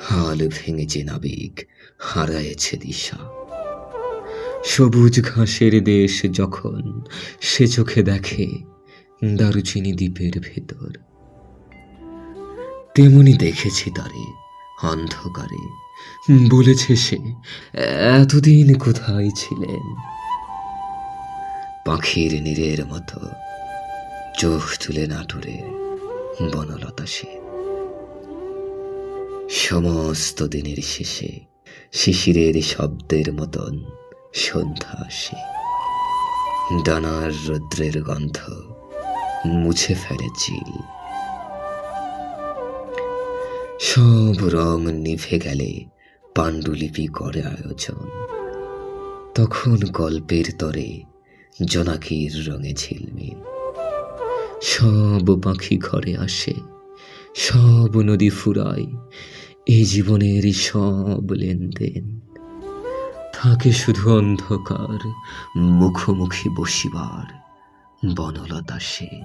হাল ভেঙেছে নাবিক, হারায়েছে দিশা। সবুজ ঘাসের দেশ যখন সে চোখে দেখে, দারুচিনি দ্বীপের ভেতর। তেমনি দেখেছি তারে অন্ধকারে, বলেছে সে, এতদিন কোথায় ছিলেন? পাখির নীরের মতো চোখ তুলে নাটুরে বনলতা সে সমস্ত দিনের শেষে শিশিরের শব্দের মতন সন্ধ্যা আসে। ডানার রৌদ্রের গন্ধ মুছে ফেলে চিল। সব রং নিভে গেলে পাণ্ডুলিপি করে আয়োজন। তখন গল্পের তরে জনাকির রঙে ঝিলমিল। সব পাখি ঘরে আসে সব নদী ফুরায় এই জীবনের সব লেনদেন। থাকে শুধু অন্ধকার মুখোমুখি বসিবার বনলতা সেন।